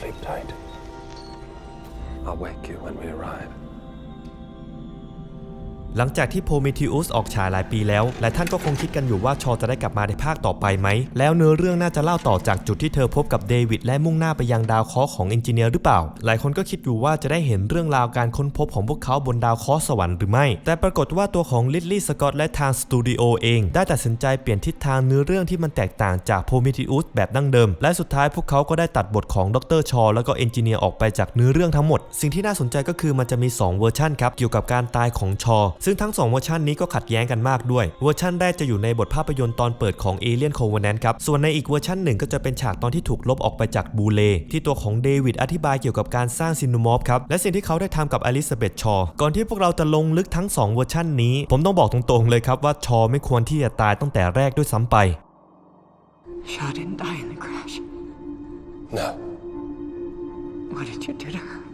Sleep tight. I'll wake you when we arrive. หลังจากที่โพ m ม t ิอุสออกฉายหลายปีแล้วหลายท่านก็คงคิดกันอยู่ว่าชอจะได้กลับมาในภาคต่อไปไหม แล้วเนื้อเรื่องน่าจะเล่าต่อจากจุดที่เธอพบกับเดวิดและมุ่งหน้าไปยังดาวเคราะห์ของเอนจิเนียร์หรือเปล่า หลายคนก็คิดอยู่ว่าจะได้เห็นเรื่องราวการค้นพบของพวกเขาบนดาวเคราะห์สวรรค์หรือไม่ แต่ปรากฏว่าตัวของลิลลี่สกอตและทางสตูดิโอเองได้ตัดสินใจเปลี่ยนทิศทางเนื้อเรื่องที่มันแตกต่างจากโพ m ม t ิอุสแบบดั้งเดิม และสุดท้ายพวกเขาก็ได้ตัดบทของดรชอแล้วก็เอนจิเนียร์ออกไปจากเนื้อเรื่องทั้งหมด สิ่งที่น่าสนใจก็คือมันจะมีสองเวอร์ชันครับเกี่ยวกับการตายของชอซึ่งทั้งสองเวอร์ชันนี้ก็ขัดแย้งกันมากด้วย เวอร์ชันแรกจะอยู่ในบทภาพยนตร์ตอนเปิดของ Alien Covenant ครับ ส่วนในอีกเวอร์ชันหนึ่งก็จะเป็นฉากตอนที่ถูกลบออกไปจากบูเล ที่ตัวของเดวิดอธิบายเกี่ยวกับการสร้างซินโนมอฟครับ และสิ่งที่เขาได้ทำกับอลิซาเบธชอก่อนที่พวกเราจะลงลึกทั้ง 2 เวอร์ชันนี้ ผมต้องบอกตรงๆเลยครับว่าชอไม่ควรที่จะตายตั้งแต่แรกด้วยซ้ำไป Shaw didn't die in the crash. No, What did you do to her?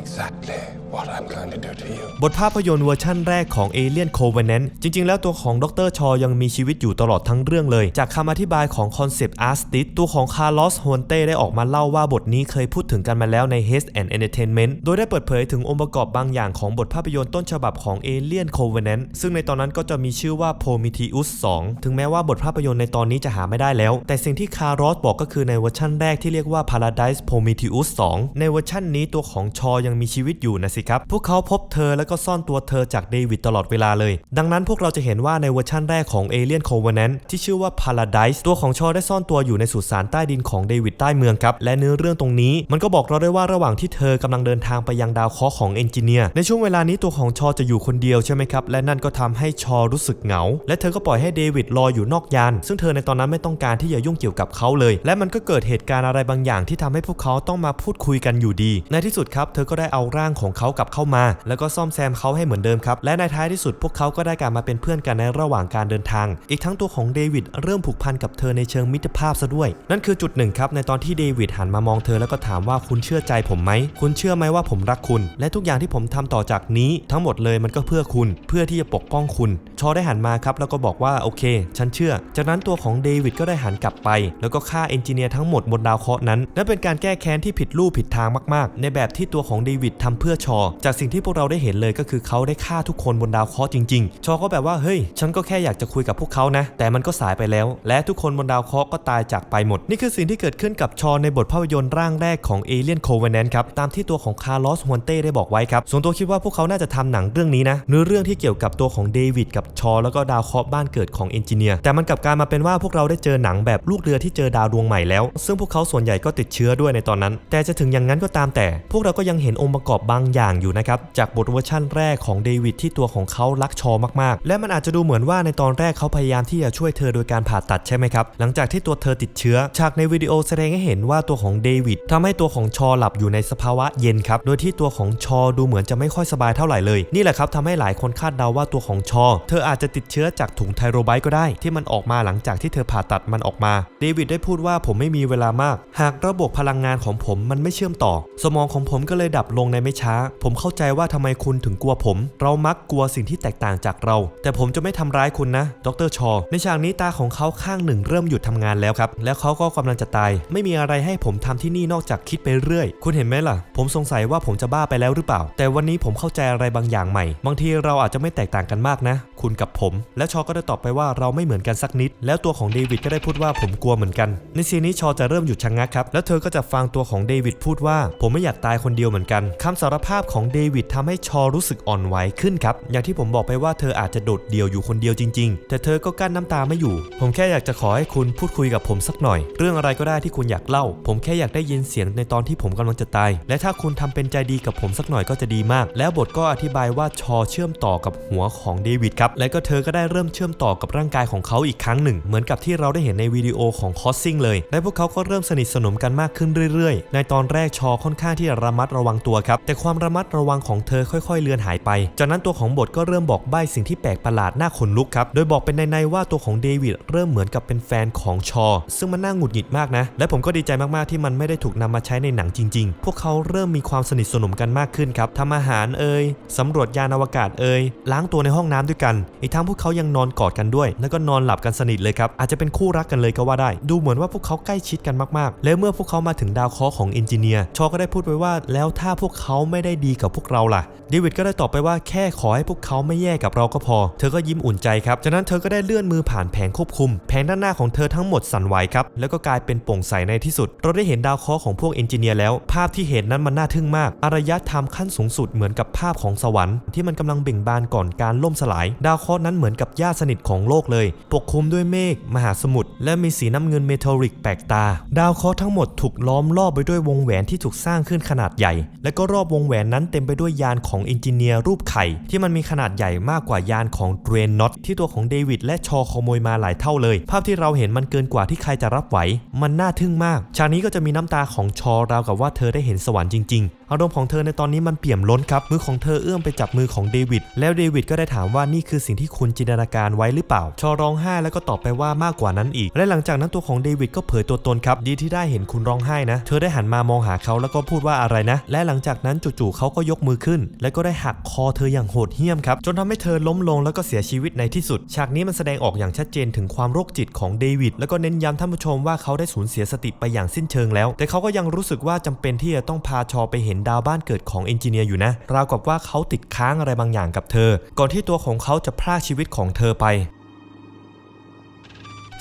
Exactly what I'm going to do to you. บทภาพยนตร์เวอร์ชั่นแรกของ Alien Covenant จริง ๆ แล้วตัวของดรชอยังมีชีวิตอยู่ตลอดทั้งเรื่องเลย จากคำอธิบายของคอนเซปต์อาร์ติสตัวของคาร์ลอสฮวนเต้ได้ออกมาเล่าว่าบทนี้เคยพูดถึงกันมาแล้วใน h e s and Entertainment โดยได้เปิดเผยถึงองค์ประกอบบางอย่างของบทภาพยนตร์ต้นฉบับของ Alien Covenant ซึ่งในตอนนั้นก็จะมีชื่อว่า Prometheus 2 ถึงแม้ว่าบทภาพยนตร์ในตอนนี้จะหาไม่ได้แล้ว แต่สิ่งที่คาร์ลอสบอกก็คือในเวอร์ชั่นแรกที่เรียกว่า Paradise Prometheus 2 ในเวอร์ชั่นนี้ตัวของชอยังมีชีวิตอยู่นะสิครับ พวกเขาพบเธอแล้วก็ซ่อนตัวเธอจากเดวิดตลอดเวลาเลย ดังนั้นพวกเราจะเห็นว่าในเวอร์ชั่นแรกของ Alien Covenant ที่ชื่อว่า Paradise ตัวของชอได้ซ่อนตัวอยู่ในสุสานใต้ดินของเดวิดใต้เมืองครับ และเนื้อเรื่องตรงนี้ มันก็บอกเราได้ว่าระหว่างที่เธอกำลังเดินทางไปยังดาวเคราะห์ของเอนจิเนียร์ในช่วงเวลานี้ตัวของชอจะอยู่คนเดียวใช่ไหมครับและนั่นก็ทำให้ชอรู้สึกเหงา และเธอก็ปล่อยให้เดวิดรออยู่นอกยาน ซึ่งเธอในตอนนั้นไม่ต้องการที่จะยุ่งเกี่ยวกับเขาเลย และมันก็เกิดเหตุการณ์อะไรบางอย่างที่ทำให้พวกเขาต้องมาพูดคุยกันอยู่ดี ในที่สุดครับเธอก็ได้เอาร่างของเขากลับเข้ามา แล้วก็ซ่อมแซมเขาให้เหมือนเดิมครับ และในท้ายที่สุดพวกเขาก็ได้กลับมาเป็นเพื่อนกันในระหว่างการเดินทาง อีกทั้งตัวของเดวิดเริ่มผูกพันกับเธอในเชิงมิตรภาพซะด้วย นั่นคือจุดหนึ่งครับในตอนที่เดวิดหันมามองเธอแล้วก็ถามว่าคุณเชื่อใจผมไหม คุณเชื่อไหมว่าผมรักคุณ และทุกอย่างที่ผมทำต่อจากนี้ ทั้งหมดเลยมันก็เพื่อคุณ เพื่อที่จะปกป้องคุณ ชอได้หันมาครับแล้วก็บอกว่าโอเค ฉันเชื่อ จากนั้นตัวของเดวิดก็ได้หันกลับไป แล้วก็ฆ่าเอนจิเนียร์ทั้งหมดบนดาวเคราะห์นั้น และเป็นการแก้แค้นที่ผิดรูปผิดทางมากๆ ในแบบที่ตัวของเดวิดทำเพื่อชอ จากสิ่งที่พวกเราได้เห็นเลยก็คือเขาได้ฆ่าทุกคนบนดาวเคราะห์จริงๆ ชอก็แบบว่าเฮ้ย ฉันก็แค่อยากจะคุยกับพวกเขานะ แต่มันก็สายไปแล้ว และทุกคนบนดาวเคราะห์ก็ตายจากไปหมด นี่คือสิ่งที่เกิดขึ้นกับชอในบทภาพยนตร์ร่างแรกของ Alien Covenant ครับ ตามที่ตัวของคาร์ลอสฮวนเต้ได้บอกไว้ครับ ส่วนตัวคิดว่าพวกเขาน่าจะทำหนังเรื่องนี้นะเนื้อเรื่องที่เกี่ยวกับตัวของเดวิดกับชอ แล้วก็ดาวเคราะห์บ้านเกิดของเอนจิเนียร์ แต่มันกลับกลายมาเป็นว่าพวกเราได้เจอหนังแบบลูกเรือที่เจอดาวดวงใหม่แล้ว ซึ่งพวกเขาส่วนใหญ่ก็ติดเชื้อด้วยในตอนนั้น แต่จะถึงอย่างนั้นก็ตามแต่ พวกเราก็ยังเห็นห็นองค์ประกอบบางอย่างอยู่นะครับ จากบทเวอร์ชั่นแรกของเดวิดที่ตัวของเขารักชอมากๆ และมันอาจจะดูเหมือนว่าในตอนแรกเขาพยายามที่จะช่วยเธอโดยการผ่าตัดใช่ไหมครับ หลังจากที่ตัวเธอติดเชื้อ ฉากในวิดีโอแสดงให้เห็นว่าตัวของเดวิดทำให้ตัวของชอหลับอยู่ในสภาวะเย็นครับ โดยที่ตัวของชอดูเหมือนจะไม่ค่อยสบายเท่าไหร่เลย นี่แหละครับทำให้หลายคนคาดเดาว่าตัวของชอ เธออาจจะติดเชื้อจากถุงไทโรไบต์ก็ได้ ที่มันออกมาหลังจากที่เธอผ่าตัดมันออกมา เดวิดได้พูดว่าผมไม่มีเวลามาก หากระบบพลังงานของผมมันไม่เชื่อมต่อ สมองของผมก็เลยดับลงในไม่ช้า ผมเข้าใจว่าทำไมคุณถึงกลัวผม เรามักกลัวสิ่งที่แตกต่างจากเรา แต่ผมจะไม่ทำร้ายคุณนะ ดรชอ ในฉากนี้ตาของเขาข้างหนึ่งเริ่มหยุดทำงานแล้วครับ แล้วเขาก็กำลังจะตาย ไม่มีอะไรให้ผมทำที่นี่นอกจากคิดไปเรื่อย คุณเห็นไหมล่ะ ผมสงสัยว่าผมจะบ้าไปแล้วหรือเปล่า แต่วันนี้ผมเข้าใจอะไรบางอย่างใหม่ บางทีเราอาจจะไม่แตกต่างกันมากนะ คุณกับผม และชอก็ได้ตอบไปว่าเราไม่เหมือนกันสักนิด แล้วตัวของเดวิดก็ได้พูดว่าผมกลัวเหมือนกัน ในซีนนี้ชอจะเริ่มหยุดชะงักครับ แล้วเธอก็จะฟังตัวของเดวิดพูดว่า ผมไม่อยากตายคนเดียวเหมือนกันคำสารภาพของเดวิดทำให้ชอรู้สึกอ่อนไหวขึ้นครับ อย่างที่ผมบอกไปว่าเธออาจจะโดดเดี่ยวอยู่คนเดียวจริง ๆ แต่เธอก็กั้นน้ำตาไม่อยู่ ผมแค่อยากจะขอให้คุณพูดคุยกับผมสักหน่อย เรื่องอะไรก็ได้ที่คุณอยากเล่า ผมแค่อยากได้ยินเสียงในตอนที่ผมกำลังจะตาย และถ้าคุณทำเป็นใจดีกับผมสักหน่อยก็จะดีมาก แล้วบทก็อธิบายว่าชอเชื่อมต่อกับหัวของเดวิดครับ และก็เธอก็ได้เริ่มเชื่อมต่อกับร่างกายของเขาอีกครั้งหนึ่ง เหมือนกับที่เราได้เห็นในวิดีโอของคอสซิงเลย และพวกเขาก็เริ่มสนิทสนมกันมากขึ้นเรื่อยๆ ในตอนแรกชอค่อนข้างที่จะระมัดระวังงตัวครับ แต่ความระมัดระวังของเธอค่อยๆ เลือนหายไป จากนั้นตัวของบทก็เริ่มบอกใบ้สิ่งที่แปลกประหลาดน่าขนลุกครับ โดยบอกเป็นในๆว่าตัวของเดวิดเริ่มเหมือนกับเป็นแฟนของชอ ซึ่งมันน่าหงุดหงิดมากนะ และผมก็ดีใจมากๆที่มันไม่ได้ถูกนำมาใช้ในหนังจริง ๆ พวกเขาเริ่มมีความสนิทสนมกันมากขึ้นครับทำอาหารเอ่ยสำรวจยานอวกาศเอ่ยล้างตัวในห้องน้ำด้วยกัน อีกทั้งพวกเขายังนอนกอดกันด้วย แล้วก็นอนหลับกันสนิทเลยครับ อาจจะเป็นคู่รักกันเลยก็ว่าได้ ดูเหมือนว่าพวกเขาใกล้ชิดกันมากๆ แล้วเมื่อพวกเขามาถึงดาวเคราะห์ของเอนจิเนียร์ชอก็ได้พูดไว้ว่าแล้วถ้าพวกเขาไม่ได้ดีกับพวกเราล่ะเดวิดก็ได้ตอบไปว่าแค่ขอให้พวกเขาไม่แย่กับเราก็พอ เธอก็ยิ้มอุ่นใจครับจากนั้นเธอก็ได้เลื่อนมือผ่านแผงควบคุม แผงด้านหน้าของเธอทั้งหมดสั่นไหวครับแล้วก็กลายเป็นโปร่งใสในที่สุด เราได้เห็นดาวเคราะห์ของพวกเอนจิเนียร์แล้ว ภาพที่เห็นนั้นมันน่าทึ่งมาก อารยธรรมขั้นสูงสุดเหมือนกับภาพของสวรรค์ที่มันกำลังเบ่งบานก่อนการล่มสลาย ดาวเคราะห์นั้นเหมือนกับญาติสนิทของโลกเลย ปกคลุมด้วยเมฆมหาสมุทรและมีสีน้ำเงินเมทัลลิกแปลกตา ดาวเคราะห์ทั้งหมดถูกล้อมรอบไปด้วยวงแหวนที่ถูกสร้างขึ้นขนาดใหญ่และก็รอบวงแหวนนั้นเต็มไปด้วยยานของเอนจิเนียร์รูปไข่ ที่มันมีขนาดใหญ่มากกว่ายานของเดรนน็อตที่ตัวของเดวิดและชอขโมยมาหลายเท่าเลย ภาพที่เราเห็นมันเกินกว่าที่ใครจะรับไหว มันน่าทึ่งมาก ฉากนี้ก็จะมีน้ำตาของชอราวกับว่าเธอได้เห็นสวรรค์จริงๆอารมณ์ของเธอในตอนนี้มันเปี่ยมล้นครับ มือของเธอเอื้อมไปจับมือของเดวิด แล้วเดวิดก็ได้ถามว่านี่คือสิ่งที่คุณจินตนาการไว้หรือเปล่า ชอร้องไห้แล้วก็ตอบไปว่ามากกว่านั้นอีก และหลังจากนั้นตัวของเดวิดก็เผยตัวตนครับ ดีที่ได้เห็นคุณร้องไห้นะ เธอได้หันมามองหาเขาแล้วก็พูดว่าอะไรนะ และหลังจากนั้นจู่ๆเขาก็ยกมือขึ้น แล้วก็ได้หักคอเธออย่างโหดเหี้ยมครับ จนทำให้เธอล้มลงแล้วก็เสียชีวิตในที่สุด ฉากนี้มันแสดงออกอย่างชัดเจนถึงความโรคจิตของเดวิด แล้วก็เน้นย้ำท่านผู้ชมว่าเขาได้สูญเสียสติไปอย่างสิ้นเชิงแล้ว แต่เขาก็ยังรู้สึกว่าจำเป็นที่จะต้องพาชอไปเห็นดาวบ้านเกิดของเอนจิเนียร์อยู่นะ ราวกับว่าเขาติดค้างอะไรบางอย่างกับเธอ ก่อนที่ตัวของเขาจะพรากชีวิตของเธอไป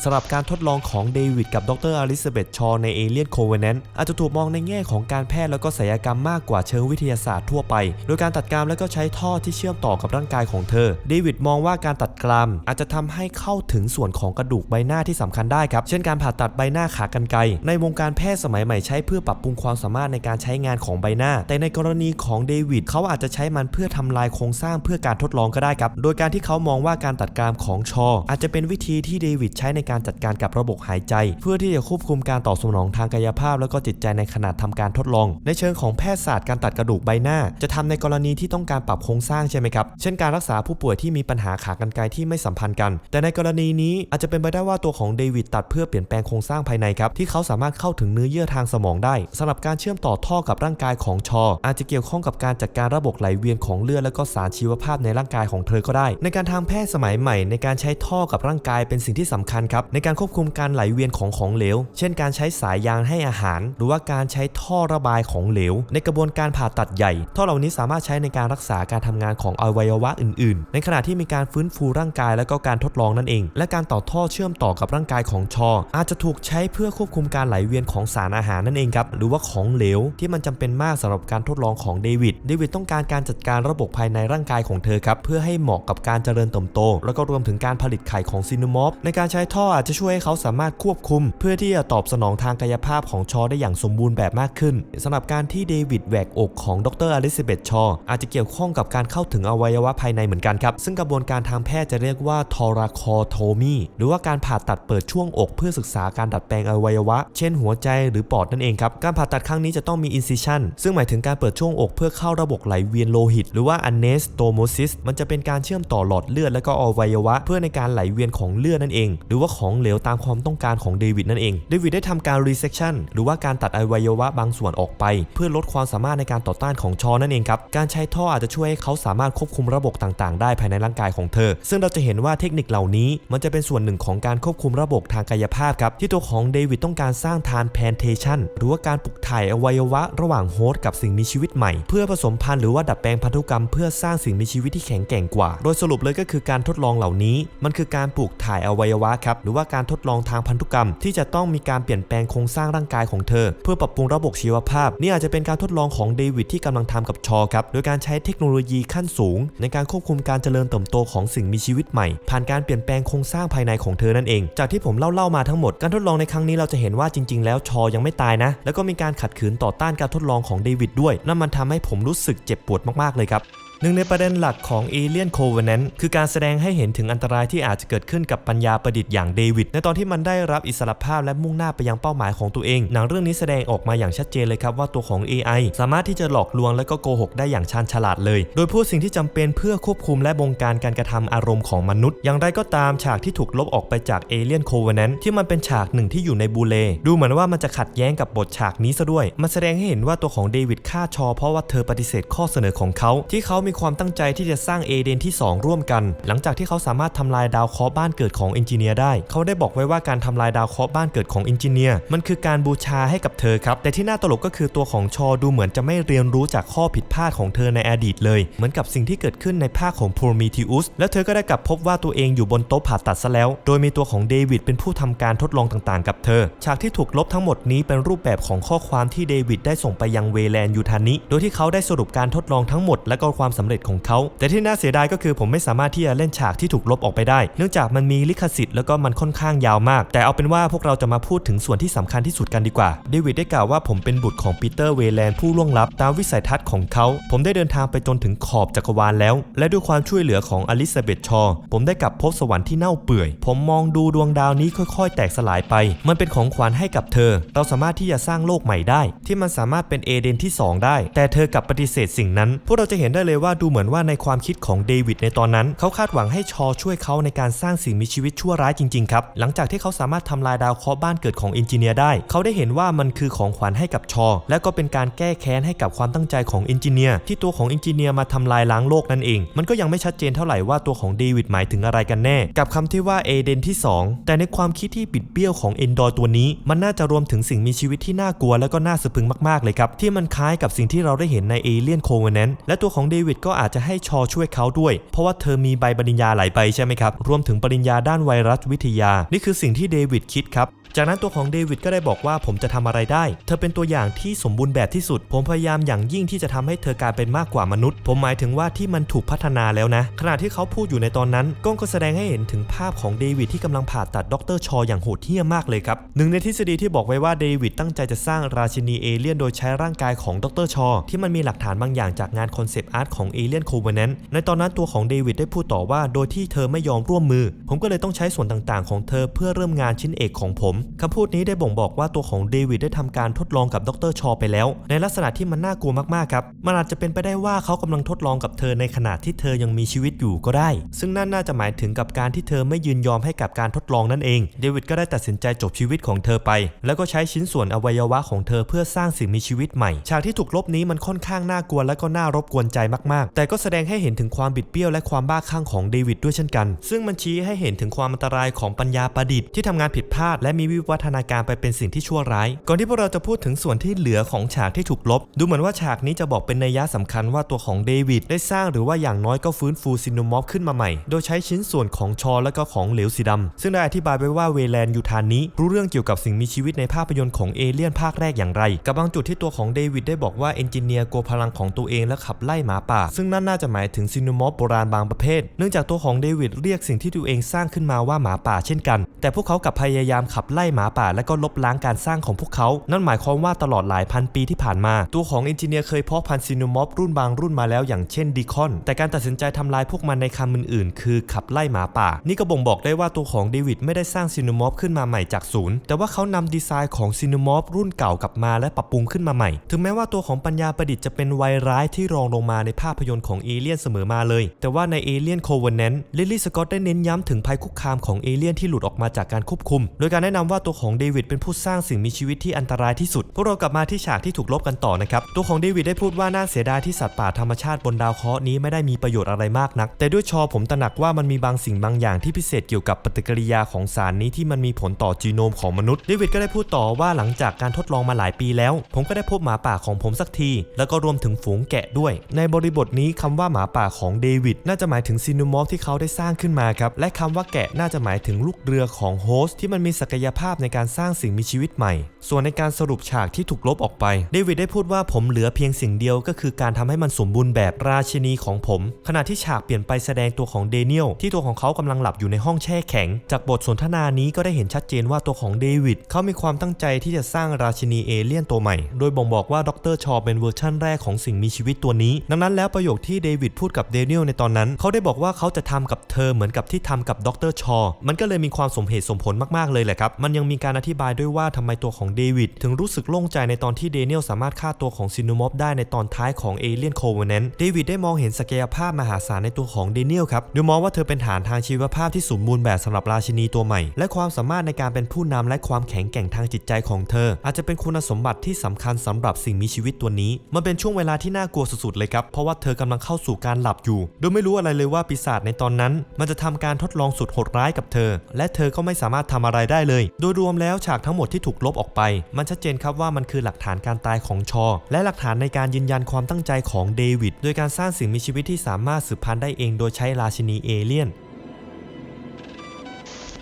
สำหรับการทดลองของเดวิดกับดรอลิซาเบธชอในเอเลียนโคเวเนนอาจจะถูกมองในแง่ของการแพทย์แล้วก็ศัลยกรรมมากกว่าเชิงวิทยาศาสตร์ทั่วไป โดยการตัดกรามแล้วก็ใช้ท่อที่เชื่อมต่อกับร่างกายของเธอ เดวิดมองว่าการตัด กรามอาจจะทำให้เข้าถึงส่วนของกระดูกใบหน้าที่สำคัญได้ครับ เช่นการผ่าตัดใบหน้าขากรรไกรในวงการแพทย์สมัยใหม่ใช้เพื่อปรับปรุงความสามารถในการใช้งานของใบหน้า แต่ในกรณีของเดวิดเขาอาจจะใช้มันเพื่อทำลายโครงสร้างเพื่อการทดลองก็ได้ครับ โดยการที่เขามองว่าการตัดกรามของชอ อาจจะเป็นวิธีที่เดวิดใช้ในการจัดการกับระบบหายใจ เพื่อที่จะควบคุมการตอบสนองทางกายภาพ แล้วก็จิตใจในขณะทำการทดลอง ในเชิงของแพทยศาสตร์การตัดกระดูกใบหน้า จะทำในกรณีที่ต้องการปรับโครงสร้างใช่ไหมครับ เช่นการรักษาผู้ป่วยที่มีปัญหาขากรรไกรที่ไม่สัมพันธ์กัน แต่ในกรณีนี้อาจจะเป็นไปได้ว่าตัวของเดวิดตัดเพื่อเปลี่ยนแปลงโครงสร้างภายในครับที่เขาสามารถเข้าถึงเนื้อเยื่อทางสมองได้สำหรับการเชื่อมต่อท่อกับร่างกายของชอ อาจจะเกี่ยวข้องกับการจัดการระบบไหลเวียนของเลือดและก็สารชีวภาพในร่างกายของเธอก็ได้ ในการทางแพทย์สมัยใหม่ ในการใช้ท่อกับร่างกายเป็นสิ่งที่สำคัญครับในการควบคุมการไหลเวียนของของเหลว เช่น การใช้สายยางให้อาหาร หรือว่าการใช้ท่อระบายของเหลว ในกระบวนการผ่าตัดใหญ่ ท่อเหล่านี้สามารถใช้ในการรักษาการทำงานของอวัยวะอื่น ๆ ในขณะที่มีการฟื้นฟูร่างกายและก็การทดลองนั่นเอง และการต่อท่อเชื่อมต่อกับร่างกายของชอ อาจจะถูกใช้เพื่อควบคุมการไหลเวียนของสารอาหารนั่นเองครับหรือว่าของเหลวที่มันจำเป็นมากสำหรับการทดลองของเดวิดเดวิดต้องการการจัดการระบบภายในร่างกายของเธอครับเพื่อให้เหมาะกับการเจริญเติบโต แล้วก็รวมถึงการผลิตไข่ของซินูมอฟในการใช้ท่ออาจจะช่วยให้เขาสามารถควบคุม เพื่อที่จะตอบสนองทางกายภาพของชอได้อย่างสมบูรณ์แบบมากขึ้นสำหรับการที่เดวิดแหวกอกของดรอลิซาเบธชออาจจะเกี่ยวข้องกับการเข้าถึงอวัยวะภายในเหมือนกันครับซึ่งกระบวนการทางแพทย์จะเรียกว่าทอราคอโทมีหรือว่าการผ่าตัดเปิดช่วงอกเพื่อศึกษาการดัดแปลงอวัยวะ เช่นหัวใจหรือปอดนั่นเองครับ การผ่าตัดครั้งนี้จะต้องมีอินซิชันซึ่งหมายถึงการเปิดช่วงอกเพื่อเข้าระบบไหลเวียนโลหิต หรือว่าอันเนสโตโมซิสมันจะเป็นการเชื่อมต่อหลอดเลือดและก็อวัยวะ เพื่อในการไหลเวียนของเลือดนั่นเอง หรือว่าของเหลวตามความต้องการของเดวิดนั่นเองเดวิดได้ทำการรีเซ section หรือว่าการตัดอวัยวะบางส่วนออกไป เพื่อลดความสามารถในการต่อต้านของชอนั่นเองครับการใช้ท่ออาจจะช่วยให้เขาสามารถควบคุมระบบต่างๆ ได้ภายในร่างกายของเธอซงเราจะเห็นว่าเทคนิคเหล่านี้มันจะเป็นส่วนหนึ่งของการควบคุมระบบทางกายภาพครับที่ตัวของเดวิดต้องการสร้างทานแพนเทชันหรือว่าการปลุกถ่ายอวัยวะระหว่างโฮสต์กับสิ่งมีชีวิตใหม่ เพื่อผสมพันธุ์หรือว่าดัดแปลงพันธุกรรมเพื่อสร้างสิ่งมีชีวิตที่แข็งแกร่งกว่า โดยสรุปเลยก็คือการทดลองเหล่านี้ มันคือการปลูกถ่ายอวัยวะครับหรือว่าการทดลองทางพันธุกรรม ที่จะต้องมีการเปลี่ยนแปลงโครงสร้างร่างกายของเธอ เพื่อปรับปรุงระบบชีวภาพนี่อาจจะเป็นการทดลองของเดวิดที่กำลังทำกับชอครับโดยการใช้เทคโนโลยีขั้นสูง ในการควบคุมการเจริญเติบโตของสิ่งมีชีวิตใหม่ ผ่านการเปลี่ยนแปลงโครงสร้างภายในของเธอนั่นเอง จากที่ผมเล่าเล่ามาทั้งหมดการทดลองในครั้งนี้เราจะเห็นว่าจริง ๆ แล้วชอยังไม่ตายนะ แล้วก็มีการขัดขืนต่อต้านการทดลองของเดวิดด้วยนั่นมันทำให้ผมรู้สึกเจ็บปวดมากๆเลยครับ หนึ่งในประเด็นหลักของ Alien Covenant คือการแสดงให้เห็นถึงอันตรายที่อาจจะเกิดขึ้นกับปัญญาประดิษฐ์อย่างเดวิดในตอนที่มันได้รับอิสรภาพและมุ่งหน้าไปยังเป้าหมายของตัวเอง หนังเรื่องนี้แสดงออกมาอย่างชัดเจนเลยครับว่าตัวของ AI สามารถที่จะหลอกลวงและก็โกหกได้อย่างชาญฉลาดเลย โดยพูดสิ่งที่จำเป็นเพื่อควบคุมและบงการการกระทำอารมณ์ของมนุษย์ อย่างไรก็ตามฉากที่ถูกลบออกไปจาก Alien Covenant ที่มันเป็นฉากหนึ่งที่อยู่ในบูเล ดูเหมือนว่ามันจะขัดแย้งกับบทฉากนี้ซะด้วย มันแสดงให้เห็นว่าตัวของเดวิดฆ่าชอ เพราะว่าเธอปฏิเสธข้อเสนอของเขาที่เขามีความตั้งใจที่จะสร้างเอเดนที่ 2 ร่วมกัน หลังจากที่เขาสามารถทำลายดาวเคราะห์บ้านเกิดของเอนจิเนียร์ได้ เขาได้บอกไว้ว่าการทำลายดาวเคราะห์บ้านเกิดของเอนจิเนียร์มันคือการบูชาให้กับเธอครับ แต่ที่น่าตลกก็คือตัวของชอดูเหมือนจะไม่เรียนรู้จากข้อผิดพลาดของเธอในอดีตเลย เหมือนกับสิ่งที่เกิดขึ้นในภาคของ Prometheus และเธอก็ได้กลับพบว่าตัวเองอยู่บนโต๊ะผ่าตัดซะแล้ว โดยมีตัวของเดวิดเป็นผู้ทำการทดลองต่างๆ กับเธอ ฉากที่ถูกลบทั้งหมดนี้เป็นรูปแบบของข้อความที่เดวิดได้ส่งไปยังเวแลนยูทานิ โดยที่เขาได้สรุปการทดลองทั้งหมดและก็ความสำเร็จของเขา แต่ที่น่าเสียดายก็คือผมไม่สามารถที่จะเล่นฉากที่ถูกลบออกไปได้ เนื่องจากมันมีลิขสิทธิ์แล้วก็มันค่อนข้างยาวมาก แต่เอาเป็นว่าพวกเราจะมาพูดถึงส่วนที่สำคัญที่สุดกันดีกว่าเดวิดได้กล่าวว่าผมเป็นบุตรของปีเตอร์เวแลนผู้ล่วงลับตามวิสัยทัศน์ของเขา ผมได้เดินทางไปจนถึงขอบจักรวาลแล้ว และด้วยความช่วยเหลือของอลิซาเบธชอ ผมได้กลับพบสวรรค์ที่เน่าเปื่อย ผมมองดูดวงดาวนี้ค่อย ๆ แตกสลายไป มันเป็นของขวัญให้กับเธอ เราสามารถที่จะสร้างโลกใหม่ได้ ที่มันสามารถเป็นเอเดนที่ 2 ได้ แต่เธอกลับปฏิเสธสิ่งนั้น พวกเราจะเห็นได้เลยว่าว่าดูเหมือนว่าในความคิดของเดวิดในตอนนั้น เขาคาดหวังให้ชอช่วยเขาในการสร้างสิ่งมีชีวิตชั่วร้ายจริงๆครับ หลังจากที่เขาสามารถทำลายดาวเคราะห์บ้านเกิดของเอนจิเนียร์ได้ เขาได้เห็นว่ามันคือของขวัญให้กับชอ และก็เป็นการแก้แค้นให้กับความตั้งใจของเอนจิเนียร์ที่ตัวของเอนจิเนียร์มาทำลายล้างโลกนั่นเอง มันก็ยังไม่ชัดเจนเท่าไหร่ว่าตัวของเดวิดหมายถึงอะไรกันแน่ กับคำที่ว่าเอเดนที่ 2 แต่ในความคิดที่ปิดเบี้ยวของเอนดอร์ตัวนี้ มันน่าจะรวมถึงสิ่งมีชีวิตที่น่ากลัวและก็น่าสะพึงมากๆเลยครับที่มันคล้ายกับสิ่งที่เราได้เห็นในเอเลียนโคเวเนนและตัวของเดวิดก็อาจจะให้ชอช่วยเขาด้วย เพราะว่าเธอมีใบปริญญาหลายใบใช่ไหมครับ รวมถึงปริญญาด้านไวรัสวิทยา นี่คือสิ่งที่เดวิดคิดครับ จากนั้นตัวของเดวิดก็ได้บอกว่าผมจะทำอะไรได้ เธอเป็นตัวอย่างที่สมบูรณ์แบบที่สุด ผมพยายามอย่างยิ่งที่จะทำให้เธอกลายเป็นมากกว่ามนุษย์ ผมหมายถึงว่าที่มันถูกพัฒนาแล้วนะ ขณะที่เขาพูดอยู่ในตอนนั้นกล้องก็แสดงให้เห็นถึงภาพของเดวิดที่กำลังผ่าตัดดรชออย่างโหดเหี้ยมมากเลยครับหนึ่งในทฤษฎีที่บอกไว้ว่าเดวิดตั้งใจจะสร้างราชินีเอเลี่ยนโดยใช้ร่างกายของดรชอที่มันมีหลักฐานบางอย่างจากงานคอนเซปต์อาร์ตของเอเลี่ยนโคเวเนนในตอนนั้นตัวของเดวิดได้พูดต่อว่าโดยที่เธอไม่ยอมร่วมมือ ผมก็เลยต้องใช้ส่วนต่างๆ ของเธอเพื่อเริ่มงานชิ้นเอกของผมคำพูดนี้ได้บ่งบอกว่าตัวของเดวิดได้ทำการทดลองกับดรชอไปแล้ว ในลักษณะที่มันน่ากลัวมากๆครับ มันอาจจะเป็นไปได้ว่าเขากำลังทดลองกับเธอในขณะที่เธอยังมีชีวิตอยู่ก็ได้ ซึ่งนั่นน่าจะหมายถึงกับการที่เธอไม่ยืนยอมให้กับการทดลองนั่นเอง เดวิดก็ได้ตัดสินใจจบชีวิตของเธอไป แล้วก็ใช้ชิ้นส่วนอวัยวะของเธอเพื่อสร้างสิ่งมีชีวิตใหม่ ฉากที่ถูกลบนี้มันค่อนข้างน่ากลัวและก็น่ารบกวนใจมากๆ แต่ก็แสดงให้เห็นถึงความบิดเบี้ยวและความบ้าคลั่งของเดวิดด้วยเช่นกัน ซึ่งมันชี้ให้เห็นถึงความอันตรายของปัญญาประดิษฐ์ที่ทำงานผิดพลาดและมีวิวัฒนาการไปเป็นสิ่งที่ชั่วร้าย ก่อนที่พวกเราจะพูดถึงส่วนที่เหลือของฉากที่ถูกลบ ดูเหมือนว่าฉากนี้จะบอกเป็นนัยยะสำคัญว่าตัวของเดวิดได้สร้างหรือว่าอย่างน้อยก็ฟื้นฟูซินโนมอฟขึ้นมาใหม่ โดยใช้ชิ้นส่วนของชอและก็ของเหลวสีดำซึ่งได้อธิบายไว้ว่าเวแลนยูทานนี้ รู้เรื่องเกี่ยวกับสิ่งมีชีวิตในภาพยนตร์ของเอเลี่ยนภาคแรกอย่างไร กับบางจุดที่ตัวของเดวิดได้บอกว่าเอนจิเนียร์กลัวพลังของตัวเองและขับไล่หมาป่า ซึ่งนั่นน่าจะหมายถึงซินโนมอฟโบราณบางประเภท เนื่องจากตัวของเดวิดเรียกสิ่งที่ตัวเองสร้างขึ้นมาว่าหมาป่าเช่นกัน แต่พวกเขากลับพยายามขับไล่ล่หมาป่าและก็ลบล้างการสร้างของพวกเขา นั่นหมายความว่าตลอดหลายพันปีที่ผ่านมา ตัวของเอนจิเนียร์เคยเพาะพันธุ์ซินโนมอฟรุ่นบางรุ่นมาแล้วอย่างเช่นดีคอน แต่การตัดสินใจทำลายพวกมันในคำอื่นๆ คือขับไล่หมาป่า นี่ก็บ่งบอกได้ว่าตัวของเดวิดไม่ได้สร้างซินโนมอฟขึ้นมาใหม่จากศูนย์ แต่ว่าเขานำดีไซน์ของซินโนมอฟรุ่นเก่ากลับมาและปรับปรุงขึ้นมาใหม่ ถึงแม้ว่าตัวของปัญญาประดิษฐ์จะเป็นวัยร้ายที่รองลงมาในภาพยนตร์ของเอเลี่ยนเสมอมาเลย แต่ว่าในเอเลี่ยนโคเวนแนนลิลลี่สกอตได้เน้นย้ำถึงภัยคุกคามของเอเลี่ยนที่หลุดออกมาจากการควบคุม โดยการแนะนำว่าตัวของเดวิดเป็นผู้สร้างสิ่งมีชีวิตที่อันตรายที่สุด พวกเรากลับมาที่ฉากที่ถูกลบกันต่อนะครับ ตัวของเดวิดได้พูดว่าน่าเสียดายที่สัตว์ป่าธรรมชาติบนดาวเคราะห์นี้ไม่ได้มีประโยชน์อะไรมากนัก แต่ด้วยชอผมตระหนักว่ามันมีบางสิ่งบางอย่างที่พิเศษเกี่ยวกับปฏิกิริยาของสารนี้ที่มันมีผลต่อจีโนมของมนุษย์ เดวิดก็ได้พูดต่อว่าหลังจากการทดลองมาหลายปีแล้ว ผมก็ได้พบหมาป่าของผมสักที แล้วก็รวมถึงฝูงแกะด้วย ในบริบทนี้คำว่าหมาป่าของเดวิดน่าจะหมายถึงซินูมอฟที่เขาได้สร้างขึ้นมาครับ และคำว่าแกะน่าจะหมายถึงลูกเรือของโฮสต์ที่มันมีศักยภาพในการสร้างสิ่งมีชีวิตใหม่ ส่วนในการสรุปฉากที่ถูกลบออกไป เดวิดได้พูดว่าผมเหลือเพียงสิ่งเดียวก็คือการทำให้มันสมบูรณ์แบบราชินีของผม ขณะที่ฉากเปลี่ยนไปแสดงตัวของเดเนียลที่ตัวของเขากำลังหลับอยู่ในห้องแช่แข็ง จากบทสนทนานี้ก็ได้เห็นชัดเจนว่าตัวของเดวิดเขามีความตั้งใจที่จะสร้างราชินีเอเลี่ยนตัวใหม่ โดยบ่งบอกว่าดรชอเป็นเวอร์ชั่นแรกของสิ่งมีชีวิตตัวนี้ ดังนั้นแล้วประโยคที่เดวิดพูดกับเดเนียลในตอนนั้น เขาได้บอกว่าเขาจะทำกับเธอเหมือนกับที่ทำกับดรชอ มันก็เลยมีความสมเหตุสมผลมากๆเลยแหละครับมันยังมีการอธิบายด้วยว่าทำไมตัวของเดวิดถึงรู้สึกโล่งใจในตอนที่เดเนียลสามารถฆ่าตัวของซินูมอฟได้ในตอนท้ายของเอเลียนโคเวเนนเดวิดได้มองเห็นศักยภาพมหาศาลในตัวของเดเนียลครับโดยมองว่าเธอเป็นฐานทางชีวภาพที่สมบูรณ์แบบสำหรับราชินีตัวใหม่ และความสามารถในการเป็นผู้นำและความแข็งแกร่งทางจิตใจของเธอ อาจจะเป็นคุณสมบัติที่สำคัญสำหรับสิ่งมีชีวิตตัวนี้ มันเป็นช่วงเวลาที่น่ากลัวสุดๆเลยครับเพราะว่าเธอกำลังเข้าสู่การหลับอยู่ โดยไม่รู้อะไรเลยว่าปีศาจในตอนนั้น มันจะทำการทดลองสุดโหดร้ายกับเธอ และเธอก็ไม่สามารถทำอะไรได้เลยโดยรวมแล้วฉากทั้งหมดที่ถูกลบออกไป มันชัดเจนครับว่ามันคือหลักฐานการตายของชอ และหลักฐานในการยืนยันความตั้งใจของเดวิดโดยการสร้างสิ่งมีชีวิตที่สามารถสืบพันธุ์ได้เองโดยใช้ราชินีเอเลี่ยน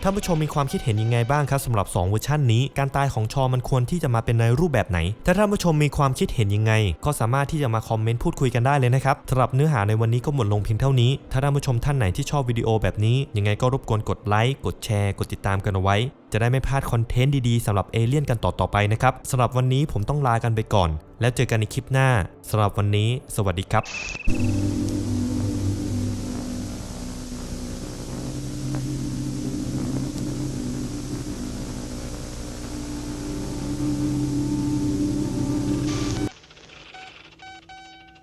ท่านผู้ชมมีความคิดเห็นยังไงบ้างครับสำหรับ 2 เวอร์ชันนี้ การตายของชอมันควรที่จะมาเป็นในรูปแบบไหน ถ้าท่านผู้ชมมีความคิดเห็นยังไง ก็สามารถที่จะมาคอมเมนต์พูดคุยกันได้เลยนะครับสำหรับเนื้อหาในวันนี้ก็หมดลงเพียงเท่านี้ ถ้าท่านผู้ชมท่านไหนที่ชอบวิดีโอแบบนี้ ยังไงก็รบกวนกดไลค์กดแชร์ กดติดตามกันเอาไว้ จะได้ไม่พลาดคอนเทนต์ดีๆสำหรับเอเลี่ยนกันต่อๆไปนะครับสำหรับวันนี้ผมต้องลากันไปก่อน แล้วเจอกันในคลิปหน้าสำหรับวันนี้ สวัสดีครับ